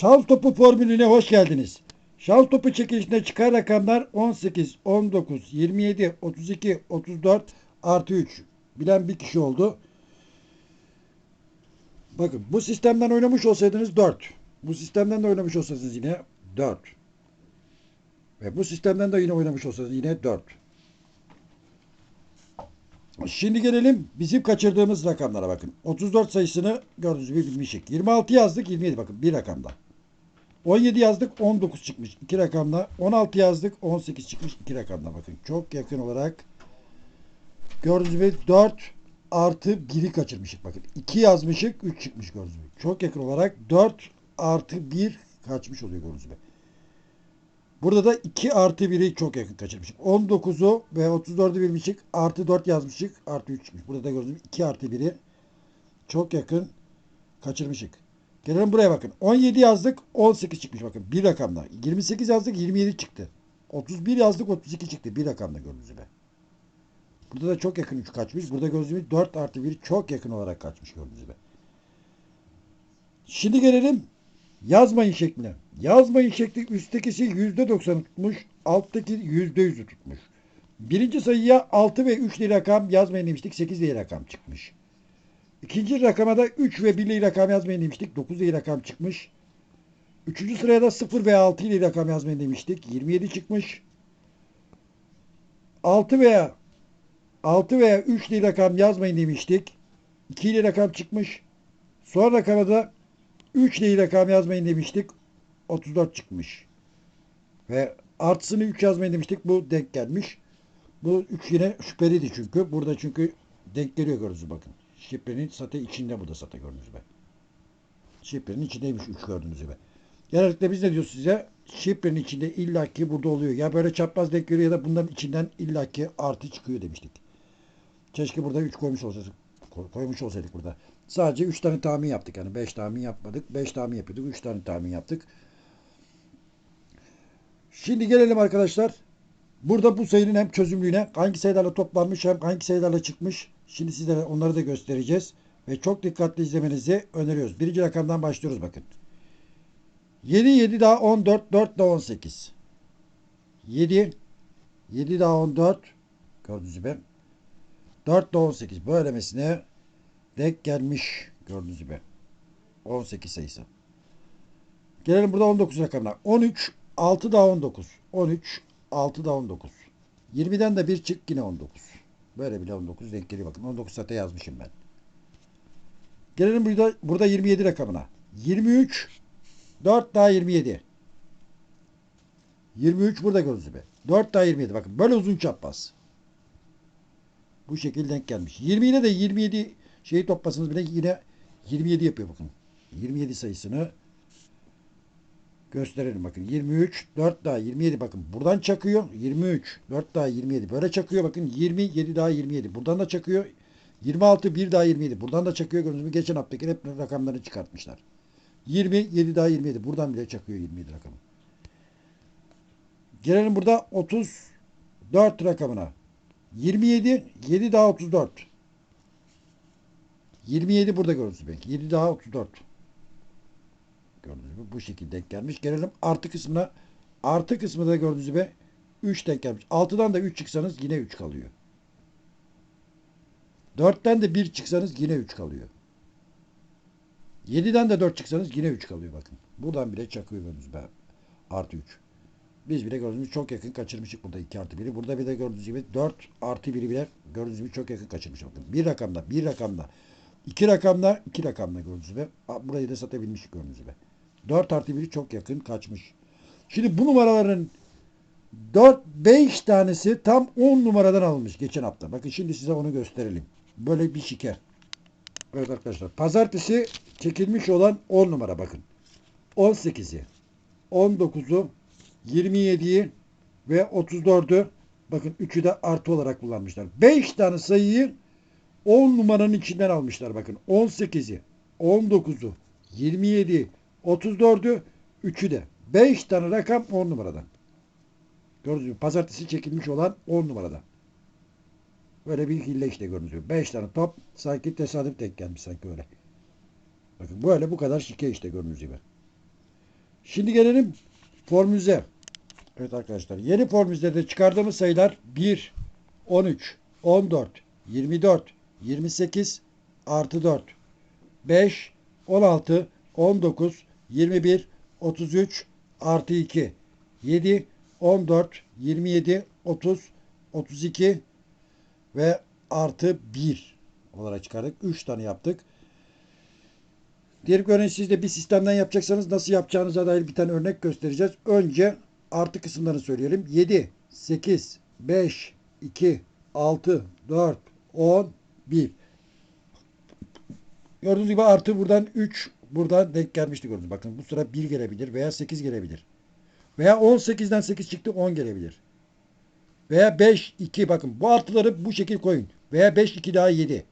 Şans topu formülüne hoş geldiniz. Şans topu çekilişinde çıkan rakamlar 18, 19, 27, 32, 34 artı 3. Bilen bir kişi oldu. Bakın bu sistemden oynamış olsaydınız 4. Bu sistemden de oynamış olsaydınız yine 4. Ve bu sistemden de yine oynamış olsaydınız yine 4. Şimdi gelelim bizim kaçırdığımız rakamlara bakın. 34 sayısını gördüğünüz gibi bilmişik. 26 yazdık 27 bakın bir rakamda. 17 yazdık 19 çıkmış iki rakamda. 16 yazdık 18 çıkmış iki rakamda bakın. Çok yakın olarak gördüğünüz gibi 4 artı 1'i kaçırmışık bakın. 2 yazmışık 3 çıkmış gördüğünüz gibi. Çok yakın olarak 4 artı 1 kaçmış oluyor gördüğünüz gibi. Burada da 2 artı 1'i çok yakın kaçırmışık. 19'u ve 34'ü bilmişik. Artı 4 yazmışık. Artı 3 çıkmış. Burada da gördüğünüz gibi 2 artı 1'i çok yakın kaçırmışık. Gelelim buraya bakın. 17 yazdık 18 çıkmış bakın. Bir rakamda. 28 yazdık 27 çıktı. 31 yazdık 32 çıktı. Bir rakamda gördüğünüz gibi. Burada da çok yakın 3 kaçmış. Burada gördüğünüz gibi 4 artı 1 çok yakın olarak kaçmış gördüğünüz gibi. Şimdi gelelim yazmayın şekline. Yazmayın şekli üsttekisi %90'ı tutmuş. Alttaki %100'ü tutmuş. Birinci sayıya 6 ve 3 diye rakam yazmayın demiştik. 8 diye rakam çıkmış. İkinci rakama da 3 ve 1 diye rakam yazmayın demiştik. 9 diye rakam çıkmış. Üçüncü sıraya da 0 ve 6 ile rakam yazmayın demiştik. 27 çıkmış. 6 veya 6 veya 3 diye rakam yazmayın demiştik. 2 ile rakam çıkmış. Son rakama da 3 ile rakam yazmayın demiştik. 34 çıkmış. Ve artısını 3 yazmayın demiştik. Bu denk gelmiş. Bu 3 yine şüpheliydi çünkü. Burada çünkü denk geliyor gördünüz bakın. Şifrenin sate içinde bu da sate gördüğünüz gibi. Şifrenin içindeymiş 3 gördüğünüz gibi. Genellikle biz ne diyoruz size? Şifrenin içinde illaki burada oluyor. Ya böyle çapraz denk geliyor ya da bunların içinden illaki artı çıkıyor demiştik. Keşke burada 3 koymuş olsaydık. koy- Koymuş olsaydık burada. Sadece 3 tane tahmin yaptık. Yani 5 tahmin yapmadık. 5 tahmin yapıyorduk. 3 tane tahmin yaptık. Şimdi gelelim arkadaşlar. Burada bu sayının hem çözümlüğüne hangi sayılarla toplanmış hem hangi sayılarla çıkmış. Şimdi sizlere onları da göstereceğiz. Ve çok dikkatli izlemenizi öneriyoruz. Birinci rakamdan başlıyoruz bakın. 7, 7 daha 14, 4 daha 18. 7, 7 daha 14. Gördüğünüz gibi. 4 daha 18. Böylemesine denk gelmiş. Gördüğünüz gibi. 18 sayısı. Gelelim burada 19 rakamına. 13, 6 daha 19. 13, 6 daha 19. 20'den de bir çık yine 19. Böyle bile 19 denk geliyor bakın. 19 sate yazmışım ben. Gelelim burada, burada 27 rakamına. 23, 4 daha 27. 23 burada gördüğünüz gibi. 4 daha 27. Bakın böyle uzun çapraz. Bu şekilde denk gelmiş. 20 ile de 27 şeyi toplasanız bile yine 27 yapıyor bakın. 27 sayısını gösterelim bakın. 23, 4 daha 27 bakın. Buradan çakıyor. 23, 4 daha 27. Böyle çakıyor bakın. 27 daha 27. Buradan da çakıyor. 26, 1 daha 27. Buradan da çakıyor. Gördüğünüz gibi geçen haftaki hep rakamlarını çıkartmışlar. 20, 7 daha 27. Buradan bile çakıyor 27 rakamı. Gelelim burada 34 rakamına. 27, 7 daha 34. 27 burada gördüğünüz gibi. 7 daha 34. Gördüğünüz gibi bu şekilde denk gelmiş. Gelelim artı kısmına. Artı kısmı da gördüğünüz gibi 3 denk gelmiş. 6'dan da 3 çıksanız yine 3 kalıyor. 4'ten de 1 çıksanız yine 3 kalıyor. 7'den de 4 çıksanız yine 3 kalıyor bakın. Buradan bile çakıyor gördüğünüz gibi. Artı 3. Biz bile gördüğünüz gibi çok yakın kaçırmışık burada 2 artı 1'i. Burada bir de gördüğünüz gibi 4 artı 1'i bile gördüğünüz gibi çok yakın kaçırmış. Bakın bir rakamda, bir rakamda, iki rakamda, iki rakamda gördüğünüz gibi. Burayı da satabilmiş gördüğünüz gibi. 4 artı 1'i çok yakın kaçmış. Şimdi bu numaraların 4-5 tanesi tam 10 numaradan alınmış geçen hafta. Bakın şimdi size onu gösterelim. Böyle bir şeker. Evet arkadaşlar. Pazartesi çekilmiş olan 10 numara bakın. 18'i, 19'u, 27'yi ve 34'ü bakın 3'ü de artı olarak kullanmışlar. 5 tane sayıyı 10 numaranın içinden almışlar bakın. 18'i, 19'u, 27'yi, 34'ü, 3'ü de. 5 tane rakam 10 numaradan. Gördüğünüz gibi pazartesi çekilmiş olan 10 numaradan. Böyle bir hille işte gördüğünüz gibi. 5 tane top sanki tesadüf denk gelmiş sanki öyle. Bakın böyle bu kadar şike işte gördüğünüz gibi. Şimdi gelelim formüze. Evet arkadaşlar yeni formülde de çıkardığımız sayılar 1, 13, 14, 24, 28 artı 4, 5, 16, 19, 21, 33 artı 2, 7, 14, 27, 30, 32 ve artı 1 olarak çıkardık. 3 tane yaptık. Diğer örneğin siz de bir sistemden yapacaksanız nasıl yapacağınıza dair bir tane örnek göstereceğiz. Önce artı kısımlarını söyleyelim. 7, 8, 5, 2, 6, 4, 10, 1. Gördüğünüz gibi artı buradan 3 buradan denk gelmişti gördünüz. Bakın bu sıra 1 gelebilir veya 8 gelebilir. Veya 18'den 8 çıktı 10 gelebilir. Veya 5, 2 bakın bu artıları bu şekil koyun. Veya 5, 2 daha 7.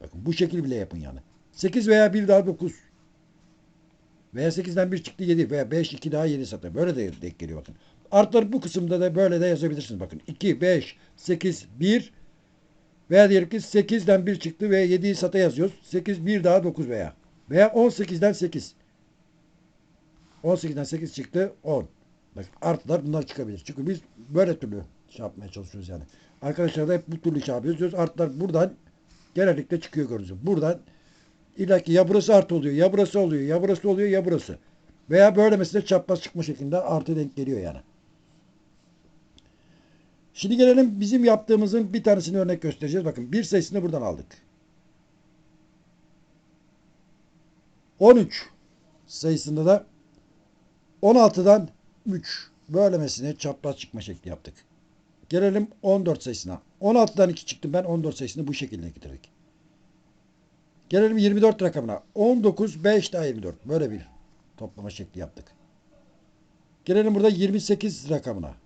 Bakın bu şekil bile yapın yani. 8 veya 1 daha 9. Veya 8'den 1 çıktı 7 veya 5, 2 daha 7 satır. Böyle de denk geliyor bakın. Artları bu kısımda da böyle de yazabilirsiniz bakın. 2, 5, 8, 1 veya diyelim ki 8'den 1 çıktı ve 7'yi sata yazıyoruz. 8, 1 daha 9 veya. Veya 18'den 8. 18'den 8 çıktı 10. Bak artılar bunlar çıkabilir. Çünkü biz böyle türlü şey yapmaya çalışıyoruz yani. Arkadaşlar da hep bu türlü şey yapıyoruz. Artlar buradan genellikle çıkıyor görüyoruz. Buradan illa ki ya burası artı oluyor, ya burası oluyor, ya burası oluyor, ya burası. Veya böyle mesela çapraz çıkma şeklinde artı denk geliyor yani. Şimdi gelelim bizim yaptığımızın bir tanesini örnek göstereceğiz. Bakın bir sayısını buradan aldık. 13 sayısında da 16'dan 3 böylemesine çapraz çıkma şekli yaptık. Gelelim 14 sayısına. 16'dan 2 çıktım ben 14 sayısını bu şekilde getirdik. Gelelim 24 rakamına. 19, 5 daha 24. Böyle bir toplama şekli yaptık. Gelelim burada 28 rakamına.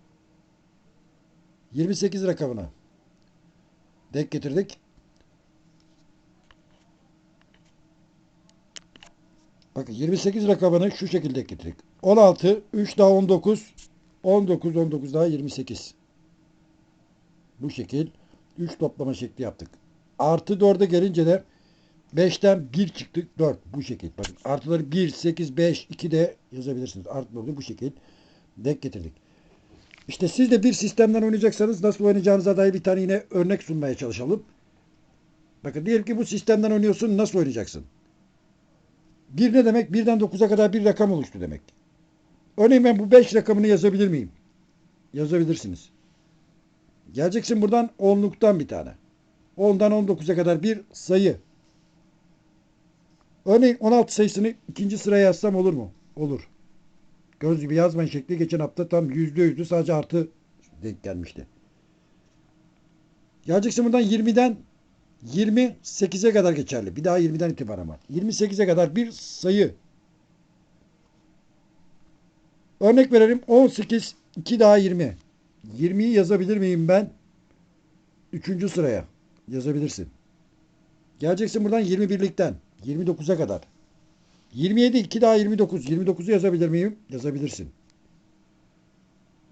28 rakamına. Denk getirdik. Bakın 28 rakamını şu şekilde getirdik. 16, 3 daha 19, 19, 19 daha 28. Bu şekil 3 toplama şekli yaptık. Artı 4'e gelince de 5'ten 1 çıktık 4 bu şekil. Bakın artıları 1, 8, 5, 2 de yazabilirsiniz. Artı 4'ü bu şekil denk getirdik. İşte siz de bir sistemden oynayacaksanız nasıl oynayacağınıza dair bir tane yine örnek sunmaya çalışalım. Bakın diyelim ki bu sistemden oynuyorsun nasıl oynayacaksın? Bir ne demek? Birden 9'a kadar bir rakam oluştu demek. Örneğin ben bu 5 rakamını yazabilir miyim? Yazabilirsiniz. Geleceksin buradan onluktan bir tane. 10'dan 19'a kadar bir sayı. Örneğin 16 sayısını ikinci sıraya yazsam olur mu? Olur. Göz gibi yazmayın şekli geçen hafta tam yüzde yüzdü sadece artı denk gelmişti. Geleceksin buradan 20'den 28'e kadar geçerli. Bir daha 20'den itibaren ama. 28'e kadar bir sayı. Örnek verelim 18 2 daha 20. 20'yi yazabilir miyim ben? Üçüncü sıraya yazabilirsin. Geleceksin buradan 21'likten 29'a kadar. 27 2 daha 29. 29'u yazabilir miyim? Yazabilirsin.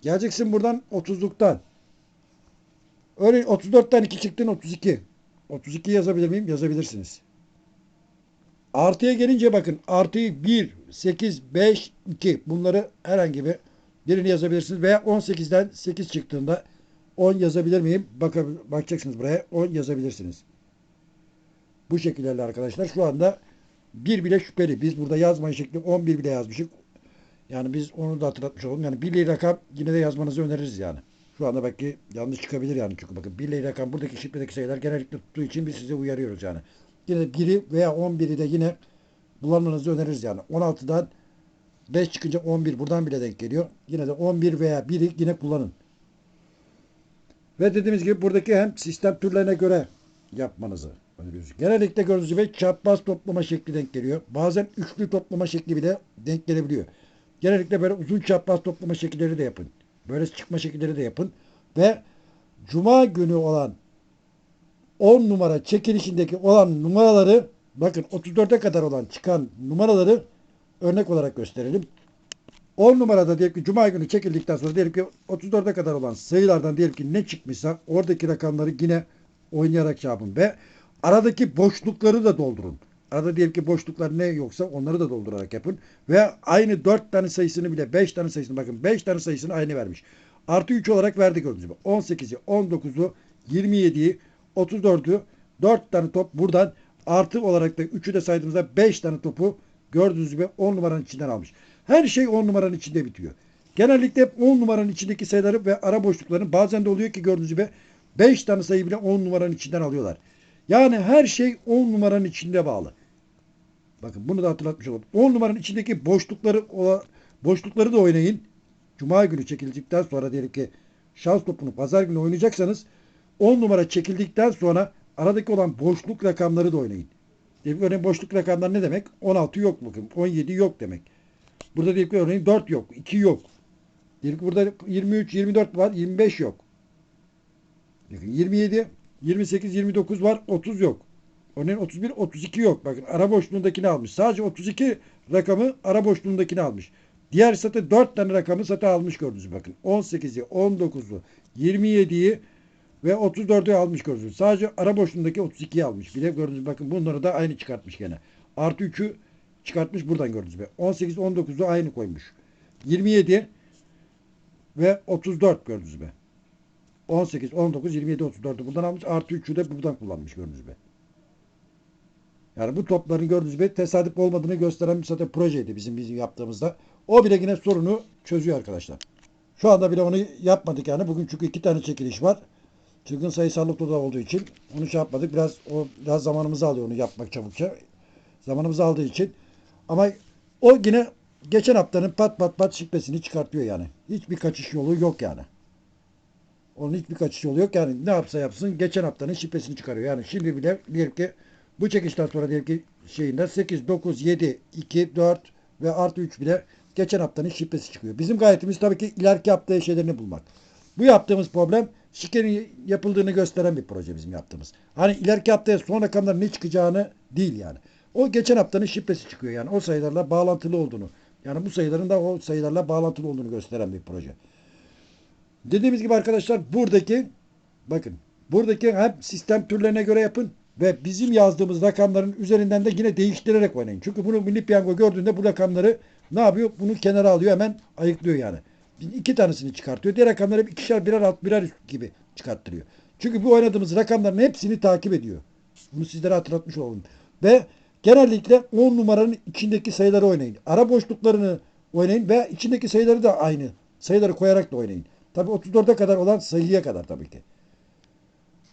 Geleceksin buradan 30'luktan. Örneğin 34'ten 2 çıktın 32. 32 yazabilir miyim? Yazabilirsiniz. Artıya gelince bakın artıyı 1, 8, 5, 2 bunları herhangi bir birini yazabilirsiniz. Veya 18'den 8 çıktığında 10 yazabilir miyim? Bak bakacaksınız buraya 10 yazabilirsiniz. Bu şekillerle arkadaşlar şu anda bir bile şüpheli. Biz burada yazma şekli 11 bile yazmışık. Yani biz onu da hatırlatmış olalım. Yani birli rakam yine de yazmanızı öneririz yani. Şu anda belki yanlış çıkabilir yani çünkü bakın birli rakam buradaki şifredeki sayılar genellikle tuttuğu için biz size uyarıyoruz yani. Yine biri veya 11'i de yine kullanmanızı öneririz yani. 16'dan 5 çıkınca 11 buradan bile denk geliyor. Yine de 11 veya 1'i yine kullanın. Ve dediğimiz gibi buradaki hem sistem türlerine göre yapmanızı öneriyoruz. Genellikle gördüğünüz gibi çapraz toplama şekli denk geliyor. Bazen üçlü toplama şekli bile denk gelebiliyor. Genellikle böyle uzun çapraz toplama şekilleri de yapın. Böyle çıkma şekilleri de yapın. Ve Cuma günü olan 10 numara çekilişindeki olan numaraları bakın 34'e kadar olan çıkan numaraları örnek olarak gösterelim. 10 numarada diyelim ki Cuma günü çekildikten sonra diyelim ki 34'e kadar olan sayılardan diyelim ki ne çıkmışsa oradaki rakamları yine oynayarak şey yapın ve aradaki boşlukları da doldurun. Arada diyelim ki boşluklar ne yoksa onları da doldurarak yapın. Ve aynı 4 tane sayısını bile 5 tane sayısını bakın 5 tane sayısını aynı vermiş. Artı 3 olarak verdi gördüğünüz gibi. 18'i, 19'u, 27'yi, 34'ü 4 tane top buradan artı olarak da 3'ü de saydığımızda 5 tane topu gördüğünüz gibi 10 numaranın içinden almış. Her şey 10 numaranın içinde bitiyor. Genellikle hep 10 numaranın içindeki sayıları ve ara boşluklarını bazen de oluyor ki gördüğünüz gibi 5 tane sayı bile 10 numaranın içinden alıyorlar. Yani her şey 10 numaranın içinde bağlı. Bakın bunu da hatırlatmış olalım. 10 numaranın içindeki boşlukları boşlukları da oynayın. Cuma günü çekildikten sonra diyelim ki şans topunu pazar günü oynayacaksanız 10 numara çekildikten sonra aradaki olan boşluk rakamları da oynayın. Diyelim örneğin boşluk rakamlar ne demek? 16 yok bakın. 17 yok demek. Burada diyelim ki örneğin 4 yok. 2 yok. Diyelim ki burada 23, 24 var. 25 yok. Bakın 27, 28, 29 var. 30 yok. Örneğin 31, 32 yok. Bakın ara boşluğundakini almış. Sadece 32 rakamı ara boşluğundakini almış. Diğer zaten 4 tane rakamı zaten almış gördünüz. Bakın 18'i, 19'u, 27'yi ve 34'ü almış gördünüz. Sadece ara boşluğundaki 32'yi almış. Bir de gördünüz bakın bunları da aynı çıkartmış gene. Artı 3'ü çıkartmış buradan gördünüz. 18, 19'u aynı koymuş. 27 ve 34 gördünüz mü? 18, 19, 27, 34'ü buradan almış. Artı 3'ü de buradan kullanmış gördünüz mü? Yani bu topların gördüğünüz gibi tesadüf olmadığını gösteren bir zaten projeydi bizim bizim yaptığımızda. O bile yine sorunu çözüyor arkadaşlar. Şu anda bile onu yapmadık yani. Bugün çünkü iki tane çekiliş var. Çılgın sayısallıkta da olduğu için onu şey yapmadık. Biraz o biraz zamanımızı alıyor onu yapmak çabukça. Zamanımızı aldığı için. Ama o yine geçen haftanın pat pat pat şifresini çıkartıyor yani. Hiçbir kaçış yolu yok yani. Onun hiçbir kaçış yolu yok yani. Ne yapsa yapsın geçen haftanın şifresini çıkarıyor. Yani şimdi bile diyelim ki bu çekişten sonra diyelim ki şeyinde 8, 9, 7, 2, 4 ve artı 3 bile geçen haftanın şifresi çıkıyor. Bizim gayetimiz tabii ki ileriki yaptığı şeylerini bulmak. Bu yaptığımız problem şikenin yapıldığını gösteren bir proje bizim yaptığımız. Hani ileriki haftaya son rakamların ne çıkacağını değil yani. O geçen haftanın şifresi çıkıyor yani. O sayılarla bağlantılı olduğunu. Yani bu sayıların da o sayılarla bağlantılı olduğunu gösteren bir proje. Dediğimiz gibi arkadaşlar buradaki bakın buradaki hem sistem türlerine göre yapın ve bizim yazdığımız rakamların üzerinden de yine değiştirerek oynayın. Çünkü bunu Milli Piyango gördüğünde bu rakamları ne yapıyor? Bunu kenara alıyor hemen ayıklıyor yani. İki tanesini çıkartıyor. Diğer rakamları hep ikişer birer alt birer gibi çıkarttırıyor. Çünkü bu oynadığımız rakamların hepsini takip ediyor. Bunu sizlere hatırlatmış olalım. Ve genellikle 10 numaranın içindeki sayıları oynayın. Ara boşluklarını oynayın ve içindeki sayıları da aynı. Sayıları koyarak da oynayın. Tabi 34'e kadar olan sayıya kadar tabii ki.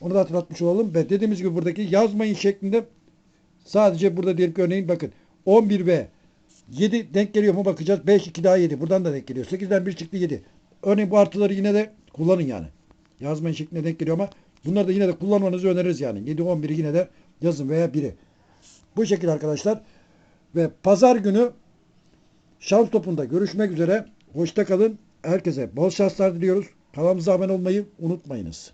Onu da hatırlatmış olalım. Ve dediğimiz gibi buradaki yazmayın şeklinde sadece burada diyelim ki örneğin bakın 11 ve 7 denk geliyor mu bakacağız. 5 2 daha 7. Buradan da denk geliyor. 8'den 1 çıktı 7. Örneğin bu artıları yine de kullanın yani. Yazmayın şeklinde denk geliyor ama bunları da yine de kullanmanızı öneririz yani. 7 11'i yine de yazın veya 1'i. Bu şekilde arkadaşlar. Ve pazar günü şans topunda görüşmek üzere. Hoşça kalın. Herkese bol şanslar diliyoruz. Kanalımıza abone olmayı unutmayınız.